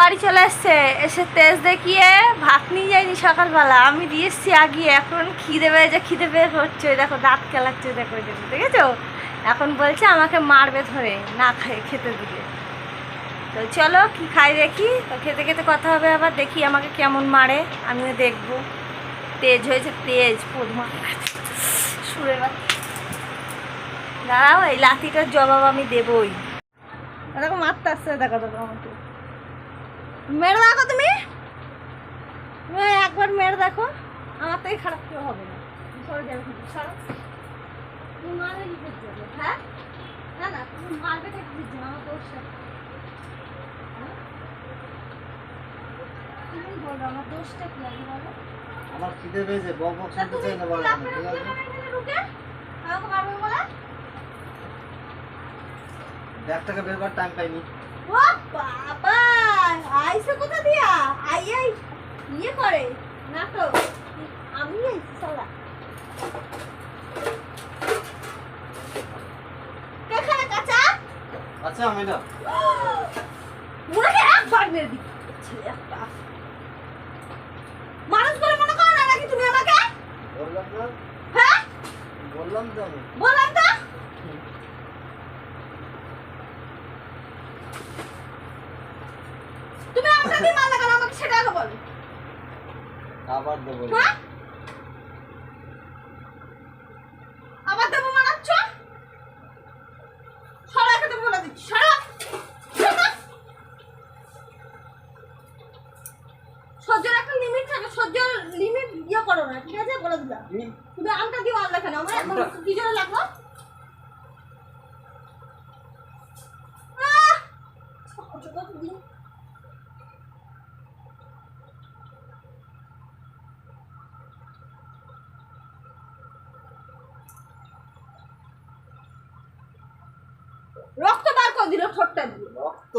বাড়ি চলে এসছে এসে তেজ দেখিয়ে ভাত নিয়ে যায়নি সকালবেলা। আমি দিয়ে আগিয়ে, এখন খিদে পেয়েছে খিদে করছে ওই দেখো দাঁত কেলাচ্ছে দেখো দেখেছ? এখন বলছে আমাকে মারবে ধরে, না খাই খেতে দিলে তো চলো, কি খাই দেখি? তো খেতে খেতে কথা হবে আবার, দেখি আমাকে কেমন মারে, আমিও দেখব। তেজ হয়েছে, তেজ, পদমা। সুরে দাঁড়াও, এই লাঠিটার জবাব আমি দেবই। দেখো মারতে আসছে দেখো দেখো, আমাকে। মেরে দেখো তুমি। একবার মেরে দেখো। আমার থেকে খারাপ কেউ হবে না। সরে যাবে সরো। তুমি মারবে কি করতে হ্যাঁ? না না তুমি মারবে কি করতে আমার দোষটা হ্যাঁ? তুমি বলো আমার দোষটা কি বলো। আমার খিদে পেয়েছে বক বক শুনতে চাই না বলো ঠিক আছে ঢুকে এখানে ঢুকে? আমাকে মারবে বলে? ব্যাগটাকে বের করার টাইম পাইনি। ও বাবা! আইসে কোথা দিয়া? আই আই ইয়ে করে নাটক। আমি আইসি সালা। কেখানে কাঁচা? আচ্ছা আমি না একবার মেরে দিই একটা মানুষ করে মনে করো না নাকি তুমি আমাকে? বললাম না। হ্যাঁ? বললাম তো বললাম তো? আমাকে দিয়ে মারলে আমাকে সেটা আগে বলো। আবার দেবো। হ্যাঁ আবার দেবো মানাচ্ছ সরা এখানে বলে দিচ্ছি সরা। সহ্যের একটা লিমিট থাকে সহ্যের লিমিট ইয়ে করো না ঠিক আছে? বলে দিলাম। তুমি আমটা দিও আল্লাহ কেন আমার কি জন্য লাগল আহ! দিন। রক্ত বার করে দিল ঠোঁটটা দিয়ে রক্ত।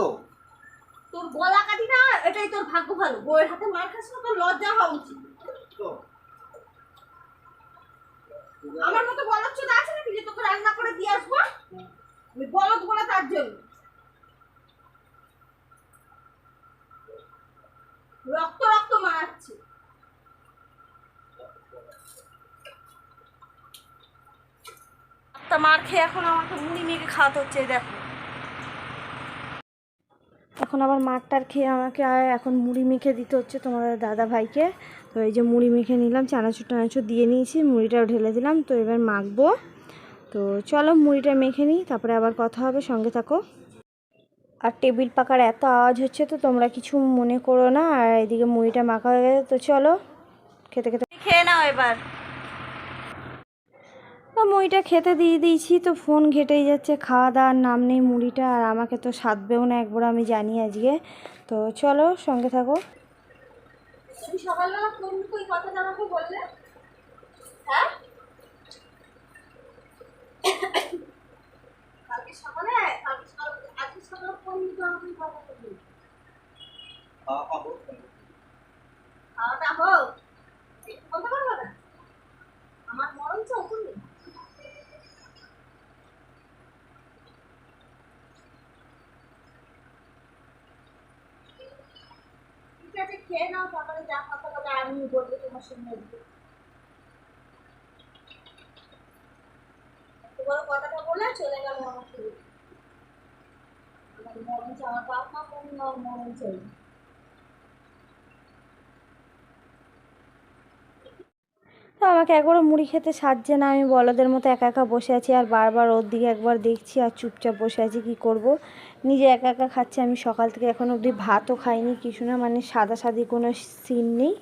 তোর গলা কাটি না এটাই তোর ভাগ্য ভালো। বউয়ের হাতে মার খাস না তোর লজ্জা হওয়া উচিত। আমার মতো বলদ চোদ আছে নাকি যে তোকে রান্না করে দিয়ে আসব? আমি বলদ বলে তার জন্য। রক্ত রক্ত মারাচ্ছে। মার খেয়ে এখন আমাকে মুড়ি মেখে খাওয়াতে হচ্ছে দেখো। এখন আবার মাঠটার খেয়ে আমাকে এখন মুড়ি মেখে দিতে হচ্ছে তোমাদের দাদা ভাইকে। তো এই যে মুড়ি মেখে নিলাম, চানাচুর টানাচুর দিয়ে নিয়েছি, মুড়িটাও ঢেলে দিলাম, তো এবার মাখবো। তো চলো মুড়িটা মেখে নিই, তারপরে আবার কথা হবে, সঙ্গে থাকো। আর টেবিল পাকার এত আওয়াজ হচ্ছে তো তোমরা কিছু মনে করো না, আর এদিকে মুড়িটা মাখা হয়ে গেছে, তো চলো, খেতে খেতে খেয়ে নাও এবার। তো মুড়িটা খেতে দিয়ে দিয়েছি, তো ফোন ঘেটেই যাচ্ছে, খাওয়া দাওয়ার নাম নেই মুড়িটা, আর আমাকে তো সাধবেও না একবার, আমি জানি আজকে। তো চলো সঙ্গে থাকো। সকালবেলা কথাটা আমাকে বললে হ্যাঁ কালকে সকালে কালকে সকালে আজকে সকালে কোন দিকে আমাকে কথা বললি খাওয়া খাব খাওয়াটা হোক একটু বলতে পারব না আমার মরণ চাও তুমি ঠিক আছে খেয়ে নাও, তারপরে যা কথা বলে, আমি বলব তোমার সঙ্গে বড় কথাটা বলে চলে গেল আমার মরণ চাই আমার বাপ মা মরণ চাই। আমাকে একবারও মুড়ি খেতে সাজছে না, আমি বলদের মতো একা একা বসে আছি আর বারবার ওর দিকে একবার দেখছি আর চুপচাপ বসে আছি, কি করব? নিজে একা একা খাচ্ছি, আমি সকাল থেকে এখন অবধি ভাতও খাইনি, কিছু না মানে সাদা সাদি কোনো সিন নেই।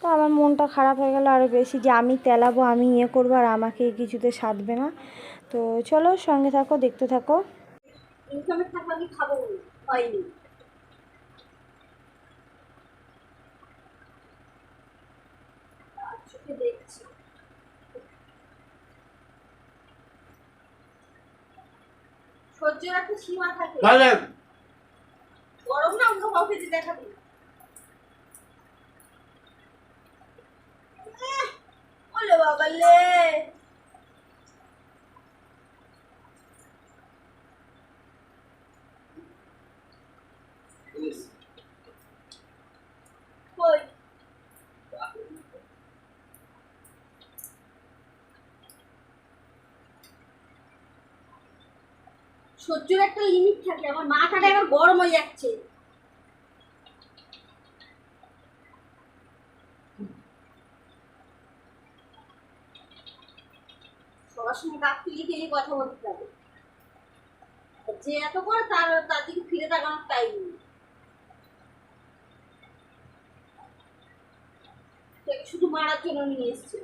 তো আমার মনটা খারাপ হয়ে গেল আরও বেশি যে আমি তেলাবো, আমি ইয়ে করব, আর আমাকে কিছুতে সাধবে না। তো চলো সঙ্গে থাকো, দেখতে থাকো। দেখছি। সহ্যের একটা সীমা থাকে। তাহলে গরম না অন্য কাউকে যে দেখাবে। ওলে বাবা সহ্যের একটা লিমিট থাকে, আমার মাথাটা এবার গরম হয়ে যাচ্ছে। সবার সঙ্গে কথা বলতে হবে। যে এত করে তার তার দিকে ফিরে তাকানোর টাইম নেই। শুধু মারার জন্য নিয়ে এসছে।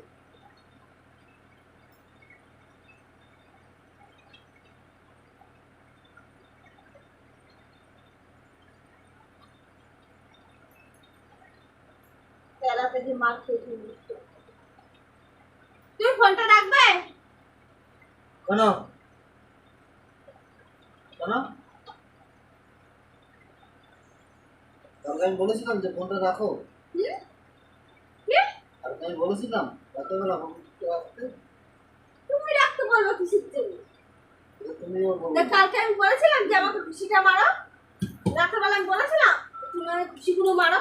তেলা থেকে মার খেয়েছি তুই ফোনটা রাখবে? কেন। কেন। আমি বলেছিলাম যে ফোনটা রাখো। আমি বলেছিলাম রাতেবেলা ফোনটা রাখতে। তুমি রাখতে বলব কিসের জন্য? কালকে আমি বলেছিলাম যে আমাকে খুশিটা মারো। রাত্রেবেলা আমি বলেছিলাম তুমি আমাকে খুশিগুলো মারো।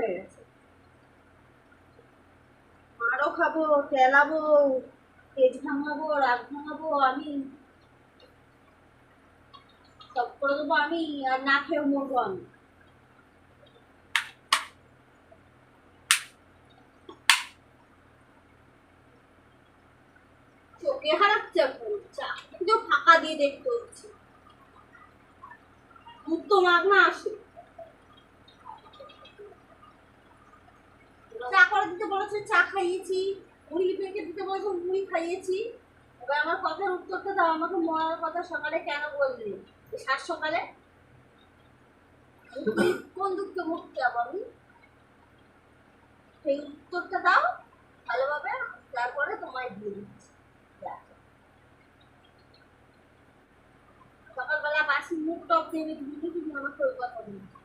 হয়ে গেছে। খাব, তেলাবো ভাঙাবো, রাগ ভাঙাবো, আমি সব করে দেবো আমি, আর না খেয়েও মরবো আমি। চোখে হারাচ্ছে এখন, চা ফাঁকা দিয়ে দেখতে হচ্ছে। মুখ তো না আসে চা করে দিতে বলেছে, চা খাইয়েছি দিতে বলেছে খাইয়েছি। এবার আমার কথার উত্তরটা দাও, আমাকে মরার কথা সকালে কেন বললি? সকালে? কোন দুঃখে মুক্তি যাব আমি সেই উত্তরটা দাও, ভালোভাবে, তারপরে তোমায় দিয়ে দিচ্ছি। সকালবেলা বাসি মুখ টপ তুমি আমাকে ওই কথা দিচ্ছি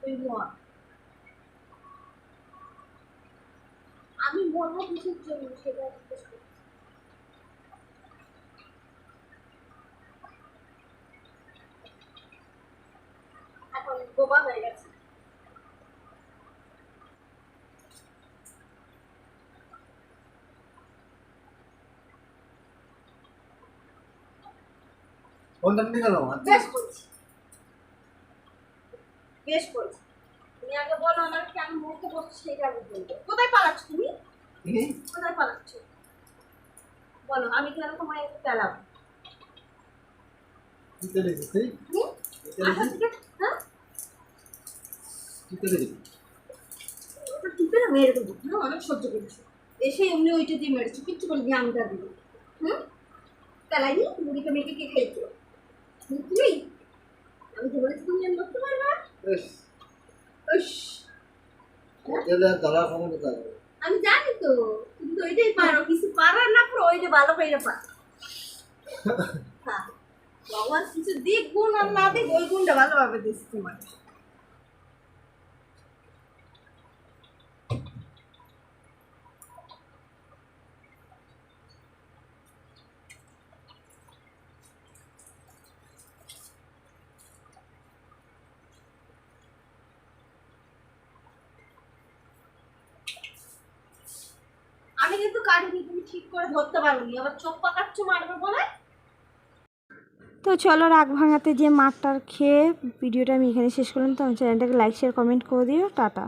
তুই মরবো কিসের জন্য সেটা এখন বোবা হয়ে গেছে। ফোনটা নিয়ে গেল বেশ করছি। বেশ করছি। তুমি আগে বলো আমার কেন মুখে বসছে সেটা আমি বলব। কোথায় পালাচ্ছ তুমি? কোথায় পালাচ্ছ বলো আমি কেন তোমায় একটু পেলাম হ্যাঁ? হ্যাঁ অনেক সহ্য করেছ। এসে এমনি ওইটা দিয়ে মেরেছো কিচ্ছু বলি আমি তা দিব হুম? তালাই মুড়িকে মেখে কে খেয়েছো? আমি তো বলেছি তুমি আমি করতে পারবে আমি জানি তো তুমি তো ওইটাই পারো কিছু পারার না পারো ওইটা ভালো করে পারো। হ্যাঁ বাবা কিছু দিক গুণ আর না দিক ওই গুণটা ভালোভাবে দিচ্ছি তোমার। আমি কিন্তু কাটিনি তুমি ঠিক করে ধরতে পারোনি। আবার চোখ পাকাচ্ছ মারবে বলে? তো চলো রাগ ভাঙাতে যে মাঠটার খেয়ে ভিডিওটা আমি এখানে শেষ করলাম। তো আমার চ্যানেলটাকে লাইক শেয়ার কমেন্ট করে দিও। টাটা।